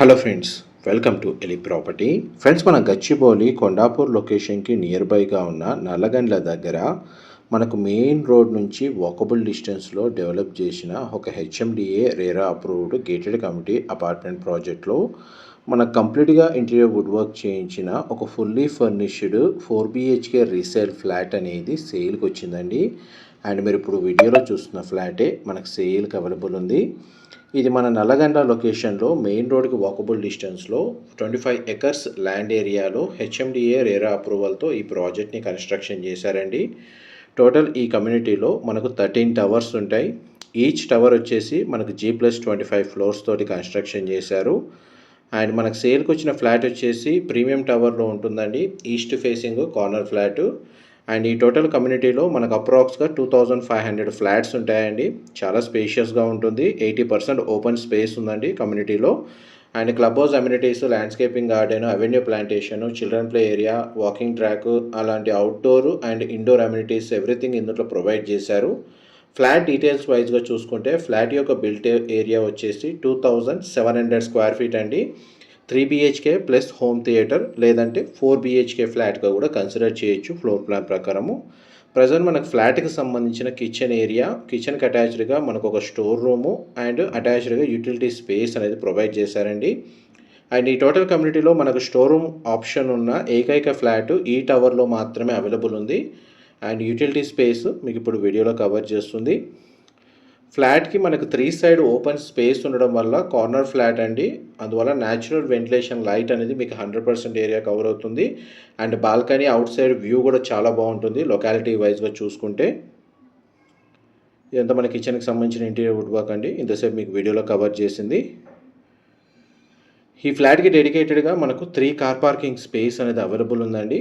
Hello friends welcome to Eli property friends మన గచ్చిబౌలి కొండాపూర్ లొకేషన్కి near బైగా ఉన్న నల్లగండ్ల దగ్గర మనకు మెయిన్ రోడ్ నుంచి వాకబుల్ డిస్టెన్స్లో డెవలప్ చేసిన ఒక HMDA RERA approved gated community apartment ప్రాజెక్ట్లో మన కంప్లీట్గా ఇంటీరియర్ వుడ్ వర్క్ చేయించిన ఒక fully furnished four BHK resale flat అనేది సేల్కి వచ్చిందండి. అండ్ మీరు ఇప్పుడు వీడియోలో చూస్తున్న ఫ్లాటే మనకు సేల్కి అవైలబుల్ ఉంది. ఇది మన నల్లగండ లొకేషన్లో మెయిన్ రోడ్కి వాకబుల్ డిస్టెన్స్లో ట్వంటీ ఫైవ్ ఎకర్స్ ల్యాండ్ ఏరియాలో హెచ్ఎండిఏ రేరా అప్రూవల్తో ఈ ప్రాజెక్ట్ని కన్స్ట్రక్షన్ చేశారండి. టోటల్ ఈ కమ్యూనిటీలో మనకు థర్టీన్ టవర్స్ ఉంటాయి. ఈచ్ టవర్ వచ్చేసి మనకు G plus twenty five floors తోటి కన్స్ట్రక్షన్ చేశారు. అండ్ మనకు సేల్కి వచ్చిన ఫ్లాట్ వచ్చేసి ప్రీమియం టవర్లో ఉంటుందండి. East facing corner flat. And ఈ టోటల్ కమ్యూనిటీలో మనకు అప్రాక్స్గా two thousand five hundred flats ఉంటాయండి. చాలా స్పేషియస్గా ఉంటుంది. ఎయిటీ పర్సెంట్ ఓపెన్ స్పేస్ ఉందండి కమ్యూనిటీలో. And club house amenities landscaping garden avenue plantation children play area walking track అలాంటి outdoor and indoor amenities everything ఇందులో ప్రొవైడ్ చేశారు. ఫ్లాట్ డీటెయిల్స్ వైజ్గా చూసుకుంటే ఫ్లాట్ యొక్క బిల్ట్ ఏరియా వచ్చేసి two thousand seven hundred square feet అండి. Three BHK plus home theatre లేదంటే four BHK ఫ్లాట్గా కూడా కన్సిడర్ చేయొచ్చు ఫ్లోర్ ప్లాన్ ప్రకారము. ప్రజెంట్ మనకు ఫ్లాట్కి సంబంధించిన కిచెన్ ఏరియా కిచెన్కి అటాచ్డ్గా మనకు ఒక స్టోర్ రూము అండ్ అటాచ్డ్గా యూటిలిటీ స్పేస్ అనేది ప్రొవైడ్ చేశారండి. అండ్ ఈ టోటల్ కమ్యూనిటీలో మనకు స్టోర్ రూమ్ ఆప్షన్ ఉన్న ఏకైక ఫ్లాట్ ఈ టవర్లో మాత్రమే అవైలబుల్ ఉంది. అండ్ యూటిలిటీ స్పేస్ మీకు ఇప్పుడు వీడియోలో కవర్ చేస్తుంది. ఫ్లాట్కి మనకు త్రీ సైడ్ ఓపెన్ స్పేస్ ఉండడం వల్ల కార్నర్ ఫ్లాట్ అండి. అందువల్ల న్యాచురల్ వెంటిలేషన్ లైట్ అనేది మీకు హండ్రెడ్ పర్సెంట్ ఏరియా కవర్ అవుతుంది. And balcony outside view కూడా చాలా బాగుంటుంది లొకాలిటీ వైజ్గా చూసుకుంటే. ఇదంతా మన కిచెన్కి సంబంధించిన ఇంటీరియర్ వుడ్ వర్క్ అండి. ఇంతసేపు మీకు వీడియోలో కవర్ చేసింది. ఈ ఫ్లాట్కి డెడికేటెడ్గా మనకు త్రీ కార్ పార్కింగ్ స్పేస్ అనేది అవైలబుల్ ఉందండి.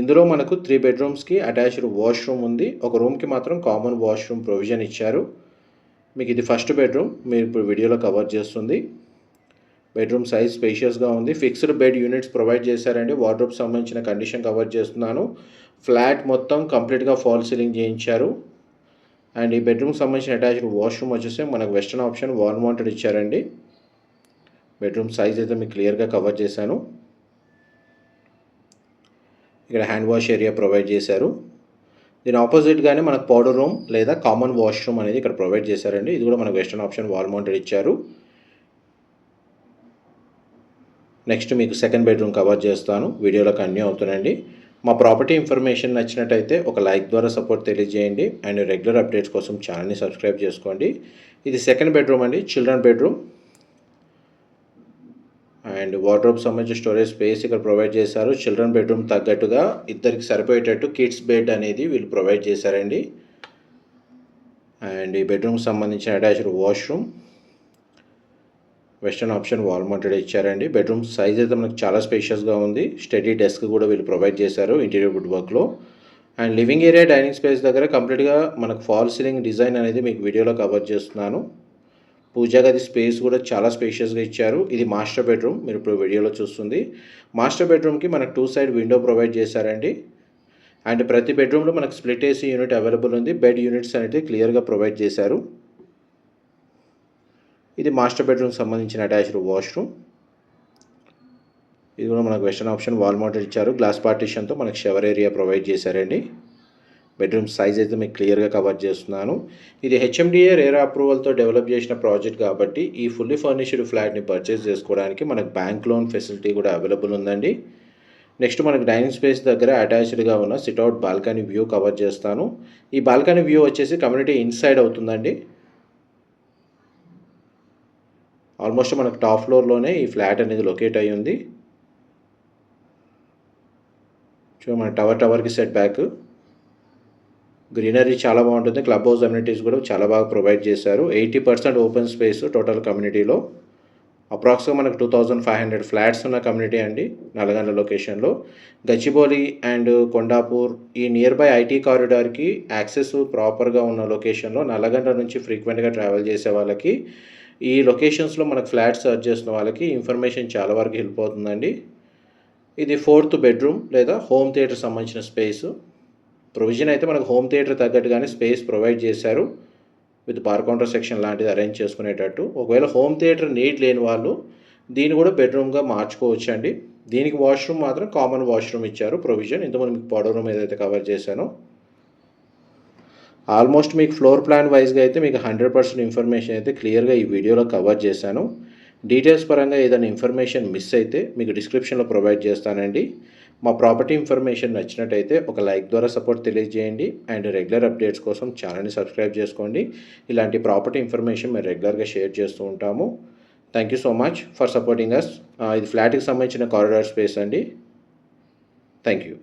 ఇందులో మనకు త్రీ బెడ్రూమ్స్కి అటాచ్డ్ వాష్రూమ్ ఉంది. ఒక రూమ్కి మాత్రం కామన్ వాష్రూమ్ ప్రొవిజన్ ఇచ్చారు. మీకు ఇది ఫస్ట్ బెడ్రూమ్ మీరు ఇప్పుడు వీడియోలో కవర్ చేస్తుంది. బెడ్రూమ్ సైజ్ స్పేషియస్గా ఉంది. ఫిక్స్డ్ బెడ్ యూనిట్స్ ప్రొవైడ్ చేశారండి. వార్డ్రోబ్ సంబంధించిన కండిషన్ కవర్ చేస్తున్నాను. ఫ్లాట్ మొత్తం కంప్లీట్గా ఫాల్ సీలింగ్ చేయించారు. అండ్ ఈ బెడ్రూమ్ సంబంధించిన అటాచ్డ్ వాష్రూమ్ వచ్చేసి మనకు వెస్టర్న్ ఆప్షన్ వాల్ మౌంటెడ్ ఇచ్చారండి. బెడ్రూమ్ సైజ్ అయితే మీకు క్లియర్గా కవర్ చేశాను. ఇక్కడ హ్యాండ్ వాష్ ఏరియా ప్రొవైడ్ చేశారు. దీని ఆపోజిట్గానే మనకు పౌడర్ రూమ్ లేదా కామన్ వాష్రూమ్ అనేది ఇక్కడ ప్రొవైడ్ చేశారండి. ఇది కూడా మనకు వెస్టర్న్ ఆప్షన్ వాల్ మౌంటెడ్ ఇచ్చారు. నెక్స్ట్ మీకు సెకండ్ బెడ్రూమ్ కవర్ చేస్తాను. వీడియోలో కంటిన్యూ అవుతానండి మా ప్రాపర్టీ ఇన్ఫర్మేషన్ నచ్చినట్టయితే ఒక లైక్ ద్వారా సపోర్ట్ తెలియజేయండి. అండ్ రెగ్యులర్ అప్డేట్స్ కోసం ఛానల్ని సబ్స్క్రైబ్ చేసుకోండి. ఇది సెకండ్ బెడ్రూమ్ అండి. చిల్డ్రన్ బెడ్రూమ్ అండ్ వార్డ్రోబ్ సంబంధించిన స్టోరేజ్ స్పేస్ ఇక్కడ ప్రొవైడ్ చేశారు. చిల్డ్రన్ బెడ్రూమ్ తగ్గట్టుగా ఇద్దరికి సరిపోయేటట్టు కిడ్స్ బెడ్ అనేది వీళ్ళు ప్రొవైడ్ చేశారండి. అండ్ ఈ బెడ్రూమ్కి సంబంధించిన attached washroom western option wall mounted ఇచ్చారండి. బెడ్రూమ్ సైజ్ అయితే మనకు చాలా స్పేషియస్గా ఉంది. స్టడీ డెస్క్ కూడా వీళ్ళు ప్రొవైడ్ చేశారు ఇంటీరియర్ వుడ్ వర్క్లో. And living area dining space దగ్గర కంప్లీట్గా మనకు ఫాల్ సీలింగ్ డిజైన్ అనేది మీకు వీడియోలో కవర్ చేస్తున్నాను. పూజా గది స్పేస్ కూడా చాలా స్పేషియస్గా ఇచ్చారు. ఇది మాస్టర్ బెడ్రూమ్. మీరు ఇప్పుడు వీడియోలో చూస్తుంది. మాస్టర్ బెడ్రూమ్కి మనకు టూ సైడ్ విండో ప్రొవైడ్ చేశారండి. అండ్ ప్రతి బెడ్రూమ్లో మనకు స్ప్లిట్ ఏసీ యూనిట్ అవైలబుల్ ఉంది. బెడ్ యూనిట్స్ అనేది క్లియర్గా ప్రొవైడ్ చేశారు. ఇది మాస్టర్ బెడ్రూమ్ సంబంధించిన అటాచ్డ్ వాష్రూమ్. ఇది కూడా మనకు వెస్టర్న్ ఆప్షన్ వాల్ మౌంటెడ్ ఇచ్చారు. గ్లాస్ పార్టీషన్తో మనకు షవర్ ఏరియా ప్రొవైడ్ చేశారండి. బెడ్రూమ్ సైజ్ అయితే మీకు క్లియర్గా కవర్ చేస్తున్నాను. ఇది హెచ్ఎండిఏ రేర్ అప్రూవల్తో డెవలప్ చేసిన ప్రాజెక్ట్ కాబట్టి ఈ ఫుల్లీ ఫర్నిష్డ్ ఫ్లాట్ని పర్చేస్ చేసుకోవడానికి మనకు బ్యాంక్ లోన్ ఫెసిలిటీ కూడా అవైలబుల్ ఉందండి. నెక్స్ట్ మనకు డైనింగ్ స్పేస్ దగ్గర అటాచ్డ్గా ఉన్న sit out balcony view cover చేస్తాను. ఈ బాల్కనీ వ్యూ వచ్చేసి కమ్యూనిటీ ఇన్సైడ్ అవుతుందండి. ఆల్మోస్ట్ మనకు టాప్ ఫ్లోర్లోనే ఈ ఫ్లాట్ అనేది లొకేట్ అయ్యి ఉంది. చూడ మన టవర్ టవర్కి సెట్ బ్యాక్ గ్రీనరీ చాలా బాగుంటుంది. క్లబ్ హౌస్ అమ్యూనిటీస్ కూడా చాలా బాగా ప్రొవైడ్ చేశారు. Eighty percent open space total కమ్యూనిటీలో. అప్రాక్స్గా మనకు two thousand five hundred flats ఉన్న కమ్యూనిటీ అండి నల్గొండ లొకేషన్లో. గచ్చిబౌలి అండ్ కొండాపూర్ ఈ నియర్ బై ఐటీ కారిడార్కి యాక్సెస్ ప్రాపర్గా ఉన్న లొకేషన్లో నల్లగండ నుంచి ఫ్రీక్వెంట్గా ట్రావెల్ చేసే వాళ్ళకి ఈ లొకేషన్స్లో మనకు ఫ్లాట్స్ సర్చ్ చేసిన వాళ్ళకి ఇన్ఫర్మేషన్ చాలా వరకు హెల్ప్ అవుతుందండి. ఇది ఫోర్త్ బెడ్రూమ్ లేదా హోమ్ థియేటర్ సంబంధించిన స్పేసు. ప్రొవిజన్ అయితే మనకు హోమ్ థియేటర్ తగ్గట్టుగానే స్పేస్ ప్రొవైడ్ చేశారు. విత్ బార్ కౌంటర్ సెక్షన్ లాంటిది అరేంజ్ చేసుకునేటట్టు. ఒకవేళ హోమ్ థియేటర్ నీట్ లేని వాళ్ళు దీన్ని కూడా బెడ్రూమ్గా మార్చుకోవచ్చు అండి దీనికి వాష్రూమ్ మాత్రం కామన్ వాష్రూమ్ ఇచ్చారు ప్రొవిజన్ ఇంతకుముందు మీకు పొడవ రూమ్ ఏదైతే కవర్ చేశానో. ఆల్మోస్ట్ మీకు ఫ్లోర్ ప్లాన్ వైజ్గా అయితే మీకు హండ్రెడ్ పర్సెంట్ ఇన్ఫర్మేషన్ అయితే క్లియర్గా ఈ వీడియోలో కవర్ చేశాను. డీటెయిల్స్ పరంగా ఏదైనా ఇన్ఫర్మేషన్ మిస్ అయితే మీకు డిస్క్రిప్షన్లో ప్రొవైడ్ చేస్తానండి. మా ప్రాపర్టీ ఇన్ఫర్మేషన్ నచ్చినట్టయితే ఒక లైక్ ద్వారా సపోర్ట్ తెలియజేయండి అండ్ రెగ్యులర్ అప్డేట్స్ కోసం ఛానల్ని సబ్స్క్రైబ్ చేసుకోండి. ఇలాంటి ప్రాపర్టీ ఇన్ఫర్మేషన్ మేము రెగ్యులర్గా షేర్ చేస్తూ ఉంటాము. Thank you so much for supporting us ఇది ఫ్లాట్కి సంబంధించిన కారిడార్ స్పేస్ అండి. Thank you